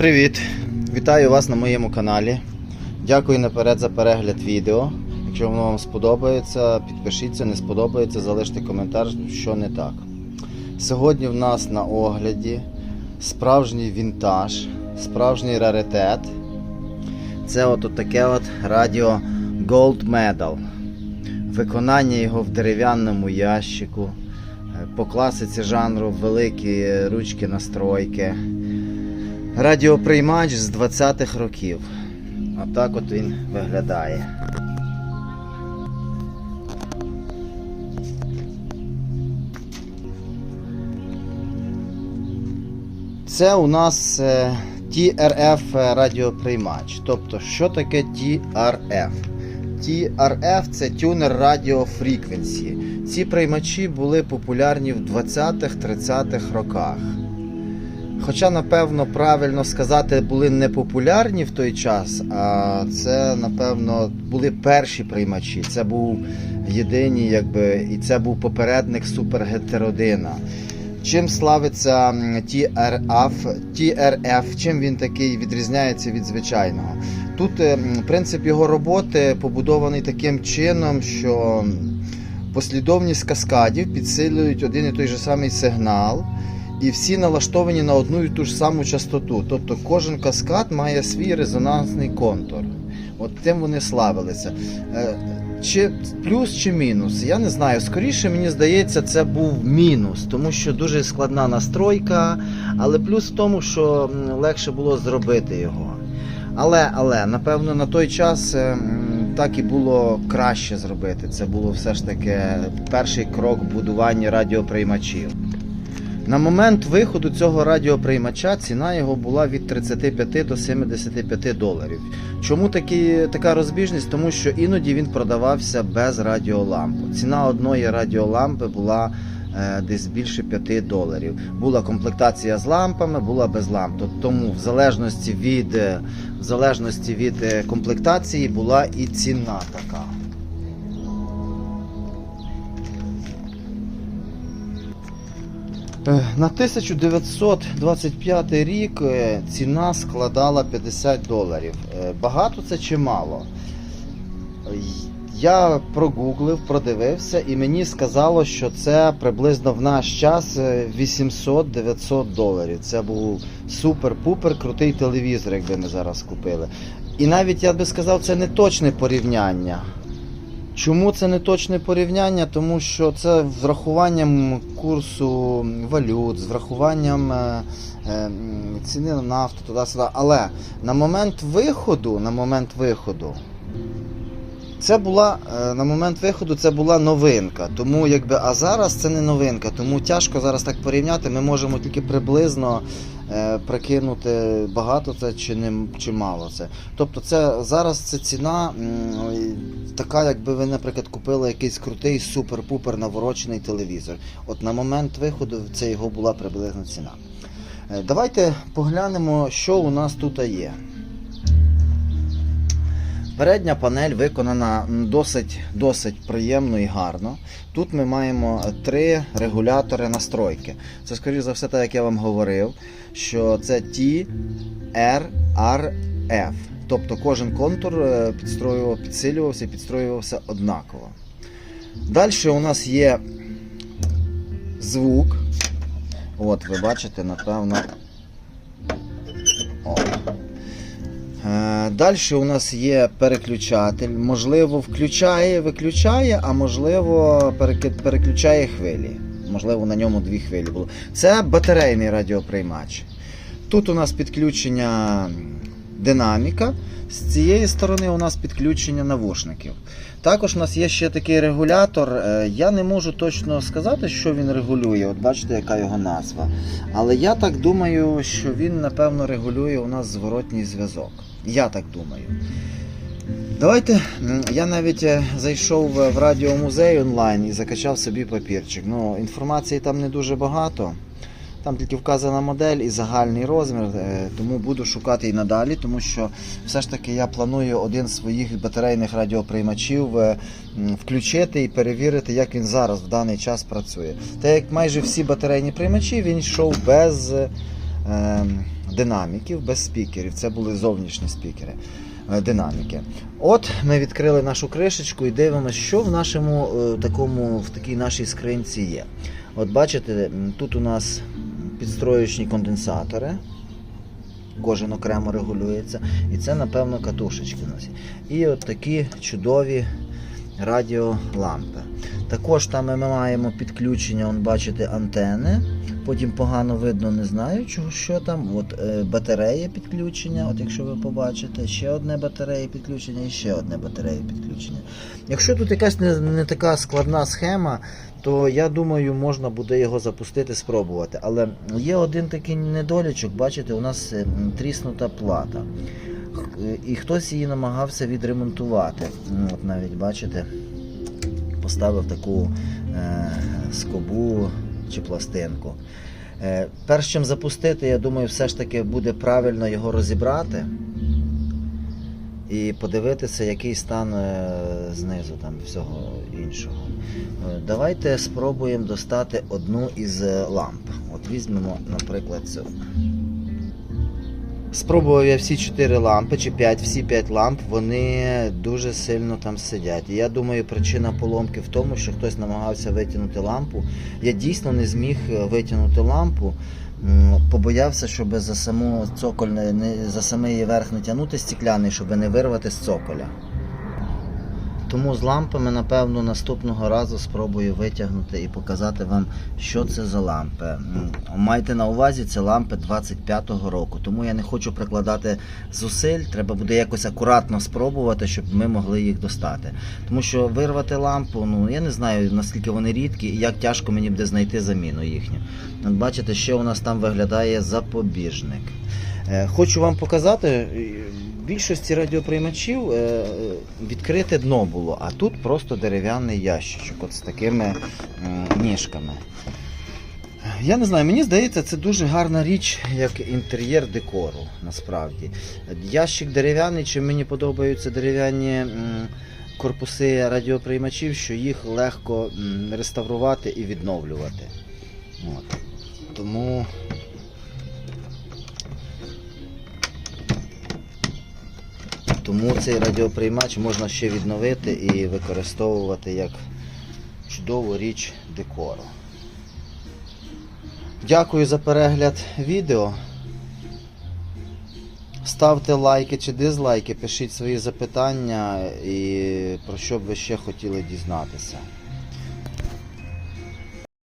Привіт! Вітаю вас на моєму каналі. Дякую наперед за перегляд відео. Якщо воно вам сподобається, підпишіться, не сподобається, залиште коментар, що не так. Сьогодні в нас на огляді справжній вінтаж, справжній раритет. Це от таке от радіо Gold Medal. Виконання його в дерев'яному ящику. Е, По класиці жанру великі ручки настройки. Радіоприймач з 20-х років. Отак от він виглядає. Це у нас е, TRF радіоприймач. Тобто, що таке TRF? TRF це Radio Frequency. Ці приймачі були популярні в 20-30-х роках. Хоча, напевно, правильно сказати, були не популярні в той час, а це, напевно, були перші приймачі. Це був єдині, якби, і це був попередник супергетеродина. Чим славиться TRF, TRF, чим він такий відрізняється від звичайного? Тут е, принцип його роботи побудований таким чином, що послідовність каскадів підсилюють один і той же самий сигнал, і всі налаштовані на одну і ту ж саму частоту. Тобто кожен каскад має свій резонансний контур. От тим вони славилися. Е, Чи плюс чи мінус? Я не знаю. Скоріше мені здається, це був мінус, тому що дуже складна настройка, але плюс в тому, що легше було зробити його. Але, але, напевно, на той час е, так і було краще зробити. Це було все ж таки перший крок в будуванні радіоприймачів. На момент виходу цього радіоприймача ціна його була від 35 до 75 доларів. Чому такі, така розбіжність? Тому що іноді він продавався без радіолампи. Ціна одної радіолампи була е, десь більше 5 доларів. Була комплектація з лампами, була без ламп. Тому в залежності від, е, в залежності від е, комплектації була і ціна така. На 1925 рік е, ціна складала 50 доларів. Е, Багато це чи мало? Е, Я прогуглив, продивився, і мені сказало, що це приблизно в наш час е, 800-900 доларів. Це був супер-пупер крутий телевізор, якби ми зараз купили. І навіть я би сказав, це не точне порівняння. Чому це не точне порівняння? Тому що це з врахуванням курсу валют, з врахуванням е, е, ціни на нафту, туди-сюди. Але на момент виходу, на момент виходу, це була е, на момент виходу це була новинка. Тому якби, а зараз це не новинка, тому тяжко зараз так порівняти. Ми можемо тільки приблизно е, прикинути багато це чи не чи мало це. Тобто, це зараз це ціна м, така, якби ви, наприклад, купили якийсь крутий супер-пупер наворочений телевізор. От на момент виходу це його була приблизна ціна. Е, Давайте поглянемо, що у нас тут є. Передня панель виконана досить, досить приємно і гарно. Тут ми маємо три регулятори настройки. Це, скоріше за все, так як я вам говорив, що це T, R, R, F. Тобто кожен контур е, підстроював, підсилювався і підстроювався однаково. Далі у нас є звук. От, ви бачите, напевно. Далі у нас є переключатель. Можливо, включає, виключає, а можливо, переключає хвилі. Можливо, на ньому дві хвилі було. Це батарейний радіоприймач. Тут у нас підключення динаміка. З цієї сторони у нас підключення навушників. Також у нас є ще такий регулятор. Е, Я не можу точно сказати, що він регулює. От бачите, яка його назва. Але я так думаю, що він, напевно, регулює у нас зворотній зв'язок. Я так думаю. Давайте. Я навіть е, зайшов в радіомузей онлайн і закачав собі папірчик. Ну, інформації там не дуже багато. Там тільки вказана модель і загальний розмір, е, тому буду шукати і надалі, тому що все ж таки я планую один з своїх батарейних радіоприймачів е, включити і перевірити, як він зараз в даний час працює. Та як майже всі батарейні приймачі, він йшов без е, динаміків без спікерів. Це були зовнішні спікери. Динаміки. От ми відкрили нашу кришечку і дивимося, що в нашому такому, в такій нашій скринці є. От бачите, тут у нас підстроєчні конденсатори. Кожен окремо регулюється. І це, напевно, катушечки у нас. І от такі чудові радіолампи. Також там ми маємо підключення, он, бачите, антени. Потім погано видно, не знаю, чого що там. От е, батарея підключення, от якщо ви побачите, ще одне батарея підключення і ще одне батарея підключення. Якщо тут якась не, не така складна схема, то я думаю, можна буде його запустити, спробувати. Але є один такий недолічок, бачите, у нас е, тріснута плата. Е, І хтось її намагався відремонтувати. Ну, От навіть бачите, поставив таку е, скобу чи пластинку. Е, перш чим запустити, я думаю, все ж таки буде правильно його розібрати і подивитися, який стан е, знизу там всього іншого. Е, Давайте спробуємо достати одну із ламп. От візьмемо, наприклад, цю. Спробував я всі 4 лампи чи 5, всі 5 ламп, вони дуже сильно там сидять. І я думаю, причина поломки в тому, що хтось намагався витягнути лампу. Я дійсно не зміг е, витягнути лампу. Побоявся, щоб за саму цоколь за самий верх не тягнути стікляний, щоб не вирвати з цоколя. Тому з лампами, напевно, наступного разу спробую витягнути і показати вам, що це за лампи. Майте на увазі, це лампи 25-го року. Тому я не хочу прикладати зусиль. Треба буде якось акуратно спробувати, щоб ми могли їх достати. Тому що вирвати лампу, ну я не знаю наскільки вони рідкі і як тяжко мені буде знайти заміну їхню. Бачите, що у нас там виглядає запобіжник. Е, Хочу вам показати, більшості радіоприймачів е, е, відкрите дно було, а тут просто дерев'яний ящичок от з такими м, ніжками. Я не знаю, мені здається, це дуже гарна річ, як інтер'єр декору, насправді. Ящик дерев'яний, чим мені подобаються дерев'яні корпуси радіоприймачів, що їх легко реставрувати і відновлювати. От. Тому Тому цей радіоприймач можна ще відновити і використовувати як чудову річ декору. Дякую за перегляд відео. Ставте лайки чи дизлайки, пишіть свої запитання і про що б ви ще хотіли дізнатися.